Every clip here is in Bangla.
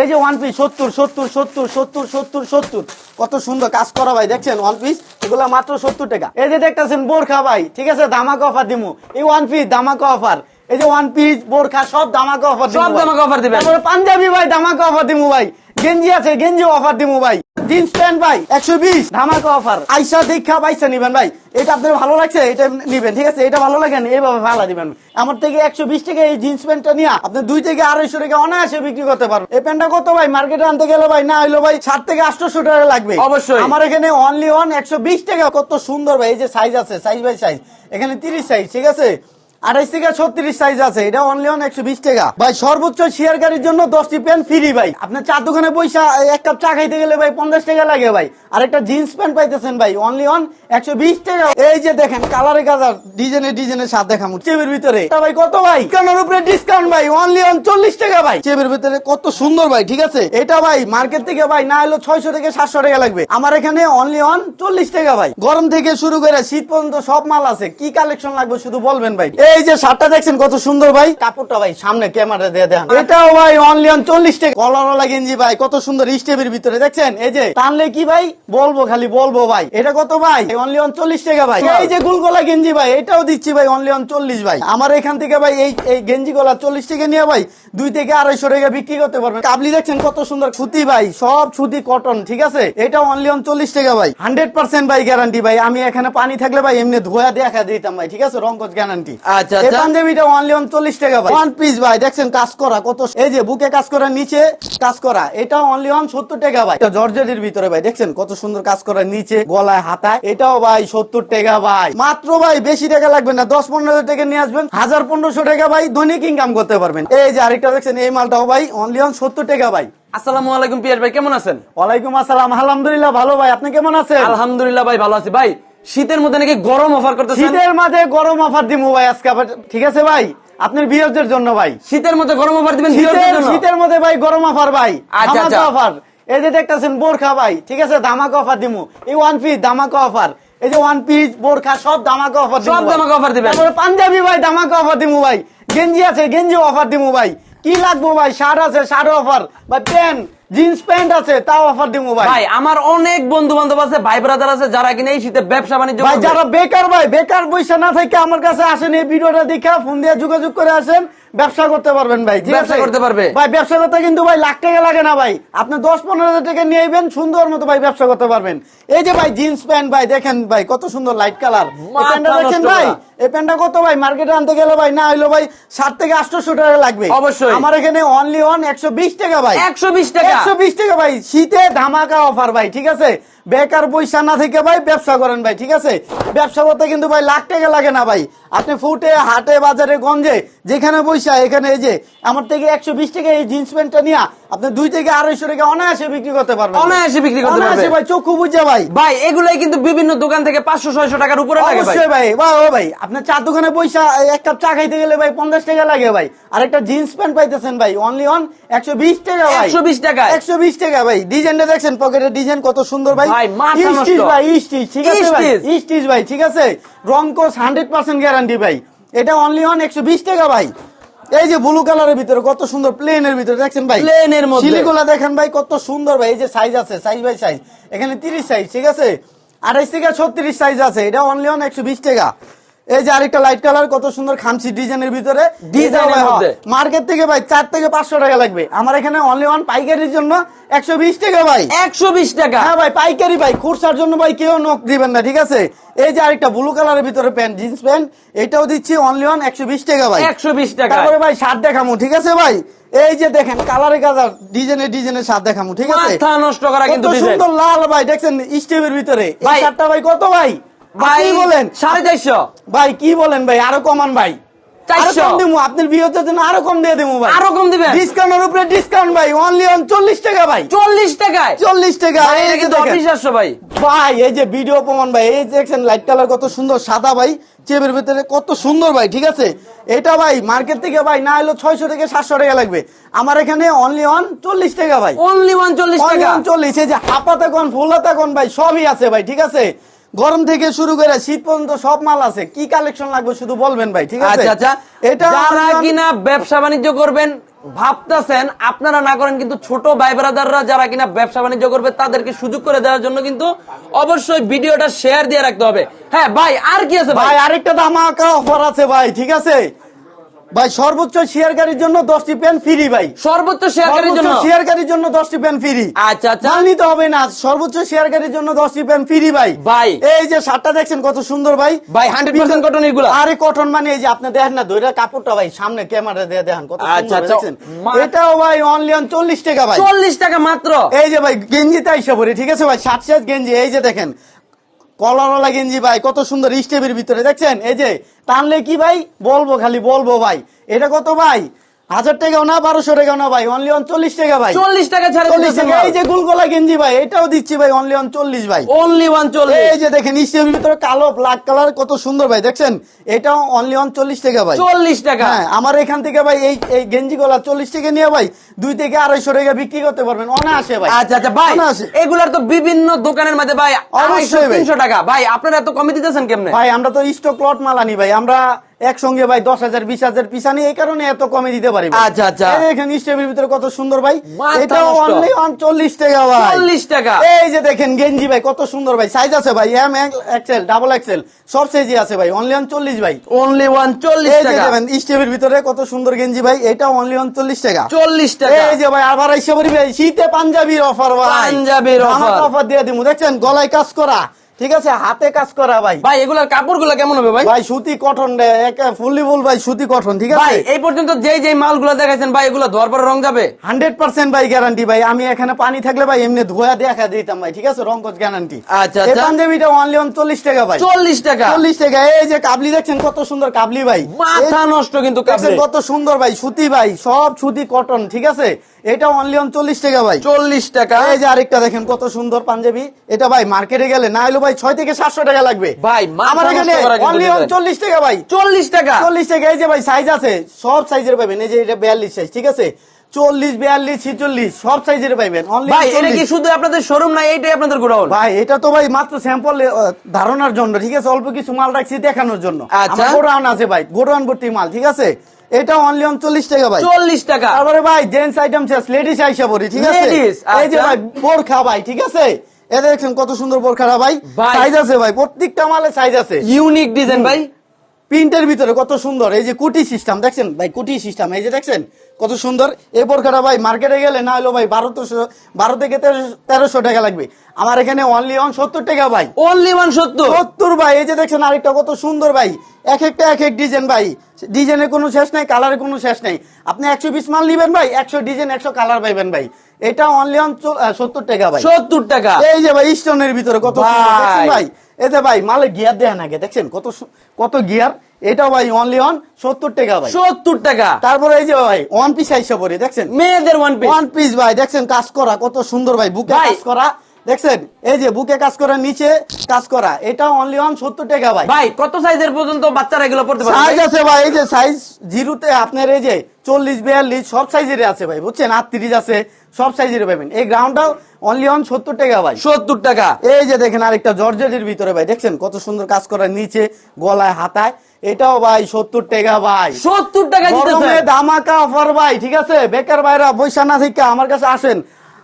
এই যে ওয়ান পিস সত্তর সত্তর সত্তর সত্তর সত্তর সত্তর। কত সুন্দর কাজ করা ভাই দেখছেন? ওয়ান পিস এগুলো মাত্র সত্তর টাকা। এই যে দেখতেছেন বোরখা ভাই ঠিক আছে? দামাকা অফার দিমু। এই ওয়ান পিস দামাকা অফার এই যে ওয়ান পিস বোরখা সব দামাকা অফার সব দামাকা অফার দিবেন। পাঞ্জাবি ভাই দামাকা অফার দিমু ভাই। গেঞ্জি আছে গেঞ্জি অফার দিমু ভাই। জিন্স প্যান্ট ভাই একশো বিশ। ধামাকা অফার আইসা দীক্ষা পাইসা নিবেন ভাই। এটা আপনার ভালো লাগছে এটা নিবেন ঠিক আছে? এটা ভালো লাগে না এইভাবে ভালো দিবেন। আমার থেকে একশো বিশ টাকা এই জিন্স প্যান্টটা নিয়ে আপনি দুই থেকে আড়াইশো টাকা অনায়াসে বিক্রি করতে পারবেন। এই প্যান্টটা কত ভাই? মার্কেটে আনতে গেলে ভাই না হইল ভাই ষাট থেকে আটশোশো টাকা লাগবে। অবশ্যই। আমার এখানে অনলি অন একশো বিশ টাকা। কত সুন্দর ভাই এই যে সাইজ আছে সাইজ বাই সাইজ এখানে তিরিশ সাইজ ঠিক আছে? আঠাইশ থেকে ছত্রিশ সাইজ আছে। এটা অনলি অন একশো বিশ টাকা। ভাই, সর্বোচ্চ শেয়ার গাড়ির জন্য দশটি প্যান্ট ফ্রি ভাই। আপনার চার দোকানে পয়সা এক কাপ চা খাইতে গেলে ভাই পঞ্চাশ টাকা লাগে ভাই। আর একটা জিন্স প্যান্ট পাইতেছেন ভাই অনলি অন একশো বিশ টাকা। এই যে দেখেন কালারে কালার ডিজাইনের ডিজাইনের সাথে দেখামু চেবের ভিতরে। ভাই কত ভাই? কেনার উপরে ডিসকাউন্ট ভাই অনলি অন চল্লিশ টাকা ভাই। চেবের ভিতরে কত সুন্দর ভাই, ঠিক আছে? এটা ভাই মার্কেট থেকে ভাই, না হলো ছয়শো থেকে সাতশো টাকা লাগবে। আমার এখানে অনলি অন চল্লিশ টাকা ভাই। গরম থেকে শুরু করে শীত পর্যন্ত সব মাল আছে। কি কালেকশন লাগবে শুধু বলবেন ভাই? এই যে শার্টটা দেখছেন কত সুন্দর ভাই? কাপড়টা ভাই সামনে ক্যামেরা দিয়ে দেন। এটাও ভাই অনলি অন চল্লিশ টাকা। কলারওয়ালা গেঞ্জি ভাই কত সুন্দর স্টেপের ভিতরে দেখছেন? এই যে টানলে কি ভাই? বলব খালি বলব ভাই। এটা কত ভাই? অনলি অন চল্লিশ টাকা ভাই। এই যে গুলগোলা গেঞ্জি ভাই এটাও দিচ্ছি ভাই অনলি অন চল্লিশ ভাই। আমার এখান থেকে ভাই এই এই গেঞ্জি গলা চল্লিশ টাকা নিয়ে ভাই দুই থেকে আড়াইশো টাকা বিক্রি করতে পারবেন। কাবলি দেখছেন কত সুন্দর সুতি ভাই সব সুতি কটন ঠিক আছে? এটা অনলি অন চল্লিশ টাকা ভাই। হান্ড্রেড পার্সেন্ট ভাই গ্যারান্টি ভাই। আমি এখানে পানি থাকলে ভাই এমনি ধোয়া দেখা দিতাম ভাই ঠিক আছে? রঙ্কজ গ্যারান্টি আচ্ছা, এই আচ্ছা। পাঞ্জাবিটা অনলি অন চল্লিশ টাকা ভাই। ওয়ান পিস ভাই দেখছেন কাজ করা কত এই যে বুকে কাজ করা নিচে কাজ করা এটা অনলি অন সত্তর টাকা ভাই। এটা জর্জেটের ভিতরে ভাই দেখছেন কত সুন্দর কাজ করা নিচে গলায় হাতায়। এটাও ভাই সত্তর টাকা ভাই। মাত্র ভাই বেশি টাকা লাগবে না দশ পনেরো টাকা নিয়ে আসবেন হাজার পনেরোশো টাকা ভাই দৈনিক ইনকাম করতে পারবেন। এই যে আরেকটা দেখছেন এই মালটাও ভাই অনলি অন সত্তর টাকা ভাই। আসসালামু আলাইকুম পিয়াস ভাই কেমন আছেন? ওয়ালাইকুম আসসালাম আলহামদুলিল্লাহ ভালো ভাই আপনি কেমন আছেন? আলহামদুলিল্লাহ ভাই ভালো আছি। ভাই শীতের মধ্যে নাকি গরম অফার করতেছেন? শীতের মাঝে গরম অফার দিমু ভাই আজকে আবার ঠিক আছে ভাই? আপনার বিরোধের জন্য ভাই। শীতের মধ্যে গরম অফার দিবেন শীতের মধ্যে ভাই গরম অফার ভাই আচ্ছা, আচ্ছা। অফার এই যে দেখতেছেন বোরখা ভাই ঠিক আছে ধামাকা অফার দিমু। এই ওয়ান পিস ধামাকা অফার এই যে ওয়ান পিস বোরখা সব ধামাকা অফার সব ধামাকা অফার দিবেন। তারপরে পাঞ্জাবি ভাই ধামাকা অফার দিমু ভাই। গেঞ্জি আছে গেঞ্জি অফার দিমু ভাই। কি লাগবো ভাই? শার্ট আছে শার্ট অফার বা প্যান্ট জিন্স প্যান্ট আছে তাও অফার দিমু ভাই। ভাই আমার অনেক বন্ধু বান্ধব আছে ভাই ব্রাদার আছে যারা কিনা এই শীতে ব্যবসা বাণিজ্য ভাই যারা বেকার ভাই বেকার পয়সা না থেকে আমার কাছে আসেন এই ভিডিওটা দেখে ফোন দিয়ে যোগাযোগ করে আসেন। ব্যবসা করতে পারবেন ভাই ঠিক ব্যবসা আছে? করতে পারবে। ভাই ব্যবসা করতে কিন্তু ভাই লাখ টাকা লাগে না ভাই আপনি দশ পনেরো হাজার টাকা নিয়ে আইবেন সুন্দর মতো ভাই ব্যবসা করতে পারবেন এই যে ভাই জিন্স প্যান্ট ভাই দেখেন ভাই কত সুন্দর লাইট কালার প্যান্টটা দেখেন ভাই এই প্যান্টটা কত ভাই মার্কেটে আনতে গেলে ভাই না হইল ভাই ষাট থেকে আটশোশো টাকা লাগবে অবশ্যই। আমার এখানে অনলি অন একশো বিশ টাকা ভাই 120 টাকা। একশো বিশ টাকা ভাই শীতে ধামাকা অফার ভাই ঠিক আছে বেকার পয়সা না থেকে ভাই ব্যবসা করেন ভাই, ঠিক আছে? ব্যবসা করতে কিন্তু ভাই লাখ টাকা লাগে না ভাই। আপনি ফুটে, হাটে, বাজারে, গঞ্জে যেখানে পয়সা, এখানে এই যে, আমার থেকে একশো বিশ টাকা এই জিন্স প্যান্টটা নিয়ে আপনি দুই থেকে আড়াইশো টাকা অনায়াসে বিক্রি করতে পারবেন। অনায়াসে বিক্রি করতে অনায়াসে ভাই চক্ষু বুঝে ভাই। ভাই এগুলাই কিন্তু বিভিন্ন দোকান থেকে পাঁচশো ছয়শো টাকার উপরে লাগে ভাই। অবশ্যই ভাই। ভাই ও ভাই আপনার চার দোকানে পয়সা এক কাপ চা খাইতে গেলে ভাই পঞ্চাশ টাকা লাগে ভাই। আর একটা জিন্স প্যান্ট পাইতেছেন ভাই অনলি অন একশো বিশ টাকা ভাই। 120 টাকায়। একশো বিশ টাকা ভাই। ডিজাইনটা দেখছেন পকেটের ডিজাইন কত সুন্দর ভাই। স্টিচ ভাই স্টিচ ঠিক আছে ভাই। স্টিচ ভাই ঠিক আছে? রং কোর্স হান্ড্রেড পার্সেন্ট গ্যারান্টি ভাই। এটা অনলি অন একশো বিশ টাকা ভাই। এই যে ব্লু কালারের ভিতরে কত সুন্দর প্লেনের ভিতরে দেখছেন ভাই? প্লেনের মধ্যে। সিলিগুলা দেখেন ভাই কত সুন্দর ভাই এই যে সাইজ আছে সাইজ বাই সাইজ এখানে তিরিশ সাইজ ঠিক আছে? আঠাইশ থেকে ছত্রিশ সাইজ আছে এটা অনলি অন একশো বিশ টাকা। এই যে আরেকটা লাইট কালার কত সুন্দর খামছি ডিজাইনের ভিতরে। মধ্যে। মার্কেট থেকে ভাই চার থেকে পাঁচশো টাকা লাগবে। আমার এখানে অনলি ওয়ান পাইকারির জন্য একশো বিশ টাকা ভাই। একশো বিশ টাকা? হ্যাঁ ভাই পাইকারি ভাই খুরসার জন্য ভাই কেউ নক দিবেন না ঠিক আছে? এই যে আরেকটা ব্লু কালারের ভিতরে প্যান্ট জিন্স প্যান্ট এটাও দিচ্ছি অনলি ওয়ান একশো বিশ টাকা ভাই। একশো বিশ টাকা। তারপরে ভাই শার্ট দেখামু ঠিক আছে ভাই? এই যে দেখেন কালারে কালার ডিজাইনের ডিজাইনের শার্ট দেখামু ঠিক আছে? মাথা নষ্ট করা কিন্তু সুন্দর লাল ভাই দেখছেন স্টেপের ভিতরে। এই শার্টটা ভাই কত ভাই? ভাই বলেন। সাড়ে চারশো। ভাই কি বলেন ভাই? আরও কমান ভাই। আরও 400 কম দিমু আপনার বিয়ের জন্য আরও কম দিয়ে দিমু ভাই। আরও কম দিবেন? ডিসকাউন্টের উপরে ডিসকাউন্ট ভাই অনলি অন চল্লিশ টাকা ভাই। চল্লিশ টাকায়? চল্লিশ টাকা ভাই, এই এটা যে কিন্তু দেখেন। অবিশ্বাস্য ভাই। ভাই এই যে ভিডিও প্রমাণ ভাই এই দেখছেন লাইট কালার কত সুন্দর সাদা ভাই। চেপের ভিতরে কত সুন্দর ভাই ঠিক আছে? এটা ভাই মার্কেট থেকে ভাই না হলো ছয়শো থেকে সাতশো টাকা লাগবে। আমার এখানে অনলি অন চল্লিশ টাকা ভাই। অনলি ওয়ান চল্লিশ টাকা। চল্লিশ এই যে হাপাতে কোন ফুলাতে কোন ভাই সবই আছে ভাই ঠিক আছে? গরম থেকে শুরু করে শীত পর্যন্ত সব মাল আছে। কি কালেকশন লাগবে শুধু বলবেন ভাই ঠিক আছে? আচ্ছা আচ্ছা। এটা যারা কিনা ব্যবসা বাণিজ্য করবেন ভাবতেছেন আপনারা না করেন কিন্তু ছোট ভাই ব্রাদাররা যারা কিনা ব্যবসা বাণিজ্য করবে তাদেরকে সুযোগ করে দেওয়ার জন্য কিন্তু অবশ্যই ভিডিওটা শেয়ার দিয়ে রাখতে হবে। হ্যাঁ ভাই আর কি আছে ভাই? আরেকটা ধামাকা অফার আছে ভাই ঠিক আছে? ভাই সর্বোচ্চ শেয়ারকারীর জন্য দশটি পেন ফ্রি ভাই। সর্বোচ্চ শেয়ারকারীর জন্য? শেয়ারকারীর জন্য দশটি পেন ফ্রি আচ্ছা আচ্ছা। নিতে হবে না সর্বোচ্চ শেয়ারকারীর জন্য দশটি পেন ফ্রি ভাই। ভাই। এই যে শার্টটা দেখছেন কত সুন্দর ভাই। ভাই 100% কটন এগুলা। আরে কটন মানে এই যে আপনি দেখেন না দইরা কাপড়টা ভাই সামনে ক্যামেরা দিয়ে দেখেন কত আচ্ছা, আচ্ছা। দেখছেন? এটাও ভাই অনলি অন চল্লিশ টাকা ভাই। চল্লিশ টাকা মাত্র? এই যে ভাই গেঞ্জিতে আইসা পড়ি ঠিক আছে ভাই? ষাট সাইজ গেঞ্জি এই যে দেখেন কলারওয়ালা গেঞ্জি ভাই, কত সুন্দর স্টেপের ভিতরে, দেখছেন? এই যে, টানলে কি ভাই? বলব খালি, বলব ভাই। এটা কত ভাই? হাজার টাকাও না বারোশো টাকাও না ভাই অনলি অন চল্লিশ টাকা ভাই। চল্লিশ টাকা ছাড়ে চল্লিশ টাকা এই যে গুলগোলা গেঞ্জি ভাই এটাও দিচ্ছি ভাই অনলি অন চল্লিশ ভাই। অনলি ওয়ান চল্লিশ। এই যে দেখেন স্টেপের ভিতরে কালো ব্ল্যাক কালার কত সুন্দর ভাই দেখছেন? এটাও অনলি অন চল্লিশ টাকা ভাই। চল্লিশ টাকা। হ্যাঁ আমার এখান থেকে ভাই এই এই গেঞ্জি গলা চল্লিশ টাকা নিয়ে ভাই দুই থেকে আড়াইশো টাকা বিক্রি করতে পারবেন অনায়াসে ভাই। আচ্ছা আচ্ছা ভাই। এগুলার তো বিভিন্ন দোকানের মধ্যে ভাই অবশ্যই তিনশো টাকা। ভাই আপনারা এত কমে দিতেছেন কেমনে? ভাই আমরা তো স্টক লট মাল আনি ভাই আমরা একসঙ্গে ভাই দশ হাজার বিশ হাজার পিস আনি এই কারণে এত কমে দিতে পারি আচ্ছা, আচ্ছা। দেখেন স্টেপের ভিতরে কত সুন্দর ভাই। অনলি অন চল্লিশ টাকা ভাই। চল্লিশ টাকা। এই যে দেখেন গেঞ্জি ভাই কত সুন্দর ভাই। সাইজ আছে ভাই এম এক্সেল ডাবল এক্সেল সব সাইজই আছে ভাই অনলি অন চল্লিশ ভাই। অনলি ওয়ান চল্লিশ এই যে দেখেন স্টেপের ভিতরে কত সুন্দর গেঞ্জি ভাই এটা অনলি অন চল্লিশ টাকা। চল্লিশ টাকা। এই যে ভাই আবার এসে বলি ভাই শীতে পাঞ্জাবির অফার ভাই। পাঞ্জাবির। অফার দিয়ে দিমু দেখছেন? গলায় কাজ করা। ঠিক আছে হাতে কাজ করা ভাই। ভাই এগুলার কাপড়গুলো কেমন হবে ভাই? ভাই সুতি কটন রে ফুললি ফুল ভাই সুতি কটন ঠিক ভাই আছে এই পর্যন্ত যেই যেই মালগুলো দেখাইছেন ভাই এগুলো ধোয়ার পর রং যাবে? হান্ড্রেড পার্সেন্ট ভাই গ্যারান্টি ভাই আমি এখানে পানি থাকলে ভাই এমনি ধোয়া দেখা দিতাম ভাই ঠিক আছে? রঙ্কজ গ্যারান্টি আচ্ছা, এই আচ্ছা। পাঞ্জাবিটা অনলি অন চল্লিশ টাকা ভাই। চল্লিশ টাকা? চল্লিশ টাকা। এই যে কাবলি দেখছেন কত সুন্দর কাবলি ভাই। মাথা নষ্ট কিন্তু কত সুন্দর ভাই সুতি ভাই সব সুতি কটন ঠিক আছে? এটা অনলি অন চল্লিশ টাকা ভাই। চল্লিশ টাকা? এই যে আরেকটা দেখেন কত সুন্দর পাঞ্জাবি। এটা ভাই মার্কেটে গেলে? না হলো ভাই ছয় থেকে সাতশো টাকা লাগবে। ভাই, আমার এখানে অনলি অন চল্লিশ টাকা ভাই। চল্লিশ টাকা? চল্লিশ টাকা এই যে ভাই সাইজ আছে সব সাইজের পাবেন। এই যে এটা বিয়াল্লিশ সাইজ ঠিক আছে? চল্লিশ বিয়াল্লিশ ছিচল্লিশ সব সাইজের পাইবেন। ভাই এটা কি শুধু আপনাদের শোরুম না এইটাই আপনাদের গোডাউন? ভাই এটা তো ভাই মাত্র স্যাম্পল ধারণার জন্য ঠিক আছে? অল্প কিছু মাল রাখছি দেখানোর জন্য। আচ্ছা। গোডাউন আছে ভাই গোডাউন ভর্তি মাল ঠিক আছে? এটা অনলি অন চল্লিশ টাকা ভাই। চল্লিশ টাকা। তারপরে ভাই জেন্টস আইটেম শেষ। লেডিস আইসা পড়ি ঠিক আছে? এই যে আচ্ছা। ভাই বোরখা ভাই ঠিক আছে? এদের দেখছেন কত সুন্দর বোরখাটা ভাই। সাইজ আছে ভাই প্রত্যেকটা মালে সাইজ আছে। ইউনিক ডিজাইন ভাই। প্রিন্টের ভিতরে কত সুন্দর এই যে কুটি সিস্টেম দেখছেন? ভাই কুটি সিস্টেম এই যে দেখছেন? কত সুন্দর। এই বোরখাটা ভাই মার্কেটে গেলে না হলো ভাই বারো বারো থেকে তেরোশো- টাকা লাগবে। আমার এখানে অনলি অন সত্তর টাকা ভাই। অনলি ওয়ান সত্তর? সত্তর ভাই এই যে দেখছেন আরেকটা কত সুন্দর ভাই। এক একটা এক এক ডিজাইন ভাই। ডিজাইনের কোনো শেষ নাই কালারের কোনো শেষ নাই। আপনি একশো বিশ মাল নিবেন ভাই একশো ডিজাইন একশো কালার পাইবেন ভাই। এটা অনলি অন সত্তর টাকা ভাই। সত্তর টাকা? এই যে ভাই স্টোনের ভিতরে কত ভাই। এতে ভাই মালে গিয়ার দেয় নাকি দেখছেন? কত কত গিয়ার এটাও ভাই অনলি অন সত্তর টাকা ভাই। সত্তর টাকা। তারপরে এই যে ভাই ওয়ান পিস আইসা পরে দেখছেন? মেয়েদের ওয়ান পিস ওয়ান পিস ভাই দেখছেন কাজ করা কত সুন্দর ভাই বুকে। কাজ করা। দেখছেন? এই যে বুকে কাজ করা নিচে কাজ করা এটা অনলি অন সত্তর টাকা ভাই। ভাই কত সাইজের পর্যন্ত বাচ্চারা এগুলো পড়তে পারে সাইজ আছে ভাই এই যে সাইজ জিরোতে আপনার এই যে চল্লিশ বিয়াল্লিশ সব সাইজের আছে ভাই বুঝছেন? আটত্রিশ আছে সব সাইজের পাবেন। এই গ্রাউন্ডটাও অনলি অন সত্তর টাকা ভাই। সত্তর টাকা। এই যে দেখেন আরেকটা জর্জেটের ভিতরে ভাই দেখছেন? কত সুন্দর কাজ করা নিচে গলায় হাতায়। এটাও ভাই সত্তর টাকা ভাই। সত্তর টাকা ধামাকা অফার ভাই ঠিক আছে? বেকার ভাইরা বৈশা না থেকে আমার কাছে আসেন।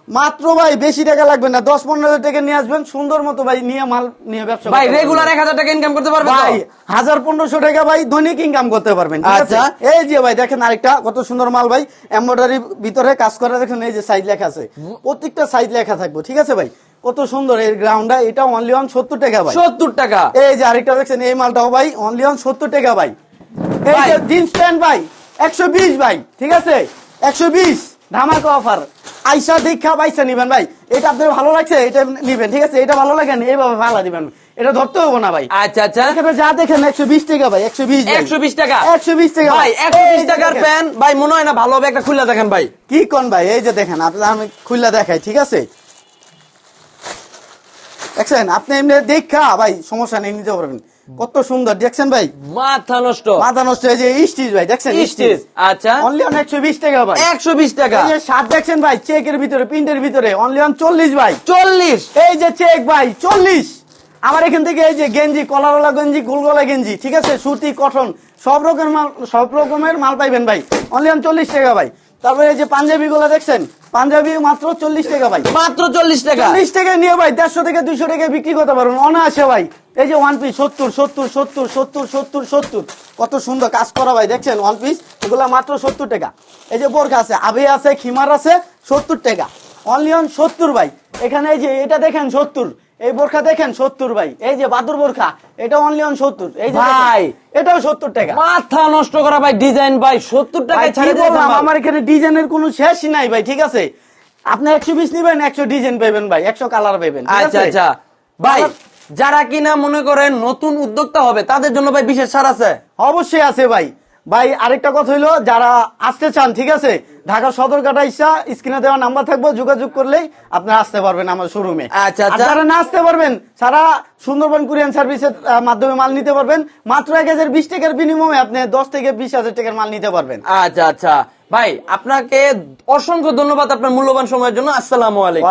মাত্র ভাই বেশি টাকা লাগবে না। দশ পনেরো হাজার টাকা নিয়ে আসবেন। সুন্দর মতো ভাই নিয়ে মাল নিয়ে ব্যবসা ভাই রেগুলার এক হাজার টাকা ইনকাম করতে পারবে তো? ভাই হাজার পনেরোশো টাকা ভাই দৈনিক ইনকাম করতে পারবেন আচ্ছা। এই যে ভাই দেখেন আরেকটা কত সুন্দর মাল ভাই। এমব্রয়ডারি ভিতরে কাজ করা দেখেন এই যে সাইজ লেখা আছে। প্রত্যেকটা সাইজ লেখা থাকবে ঠিক আছে ভাই? কত সুন্দর এই গ্রাউন্ডটা এটা অনলি অন সত্তর টাকা ভাই। সত্তর টাকা। এই যে আরেকটা দেখছেন এই মালটাও ভাই অনলি অন সত্তর টাকা ভাই। এই। যে জিন্স প্যান্ট ভাই একশো বিশ ভাই ঠিক আছে? একশো বিশ। ধামাকা অফার আইসা দীক্ষা পাইসা নিবেন ভাই। এটা আপনার ভালো লাগছে এটা নিবেন ঠিক আছে? এটা ভালো লাগে না এইভাবে ভালো দিবেন। এটা ধরতে হব না ভাই। আচ্ছা আচ্ছা। এখানে যা দেখেন একশো বিশ টাকা ভাই একশো বিশ একশো বিশ টাকা? একশো বিশ টাকা ভাই। একশো বিশ টাকার। প্যান ভাই মনে হয় না ভালো হবে একটা খুলে দেখেন ভাই। কি কোন ভাই? এই যে দেখেন আপনার আমি খুললা দেখাই ঠিক আছে? দেখছেন? আপনি এমনি দেখা ভাই সমস্যা নেই নিতে পারবেন। কত সুন্দর দেখছেন ভাই? মাথা নষ্ট। মাথা নষ্ট এই যে স্টিচ ভাই দেখছেন স্টিচ আচ্ছা। অনলি অন একশো বিশ টাকা ভাই। একশো বিশ টাকা। এই যে শার্ট দেখছেন ভাই চেকের ভিতরে প্রিন্টের ভিতরে অনলি অন চল্লিশ ভাই। চল্লিশ। এই যে চেক ভাই চল্লিশ। আমার এখান থেকে এই যে গেঞ্জি কলারওয়ালা গেঞ্জি গোলগলা গেঞ্জি ঠিক আছে? সুতি কটন সব রকমের মাল সব রকমের মাল পাইবেন ভাই। অনলি অন চল্লিশ টাকা ভাই। তারপরে এই যে পাঞ্জাবি গুলা দেখছেন? পাঞ্জাবি মাত্র চল্লিশ টাকা ভাই। মাত্র চল্লিশ টাকা। চল্লিশ টাকা নিয়ে ভাই দেড়শো থেকে দুইশো টাকা বিক্রি করতে পারবেন অনায়াসে ভাই। এই যে ওয়ান পিস সত্তর সত্তর সত্তর সত্তর সত্তর সত্তর। কত সুন্দর কাজ করা ভাই দেখছেন? ওয়ান পিস এগুলো মাত্র সত্তর টাকা। এই যে বোরখা আছে আবে আছে খিমার আছে সত্তর টাকা। অনলি অন সত্তর ভাই। এখানে এই যে এটা দেখেন সত্তর। এই বোরখা দেখেন সত্তর ভাই। এই যে বাদুর বোরখা এটা অনলি অন সত্তর। এই যে ভাই। এটাও সত্তর টাকা। মাথা নষ্ট করা ভাই ডিজাইন ভাই সত্তর টাকায় ছাড়ে ভাই। আমার এখানে ডিজাইনের কোনো শেষ নাই ভাই ঠিক আছে? আপনি একশো বিশ নিবেন একশো ডিজাইন পাবেন ভাই একশো কালার পাবেন আচ্ছা আচ্ছা। ভাই যারা কিনা মনে করেন নতুন উদ্যোক্তা হবে তাদের জন্য ভাই বিশেষ ছাড় আছে। অবশ্যই আছে ভাই। ভাই আরেকটা কথা হইল যারা আসতে চান ঠিক আছে? ঢাকা সদরঘাটা ইচ্ছা স্ক্রিনে দেওয়া নাম্বার থাকব যোগাযোগ করলেই আপনারা আসতে পারবেন আমার শোরুমে আচ্ছা, আচ্ছা। যারা না আসতে পারবেন সারা সুন্দরবন কুরিয়ান সার্ভিসের মাধ্যমে মাল নিতে পারবেন। মাত্র এক হাজার বিশ টাকার বিনিময়ে আপনি দশ থেকে বিশ হাজার টাকার মাল নিতে পারবেন। আচ্ছা আচ্ছা। ভাই আপনাকে অসংখ্য ধন্যবাদ আপনার মূল্যবান সময়ের জন্য। আসসালামু আলাইকুম।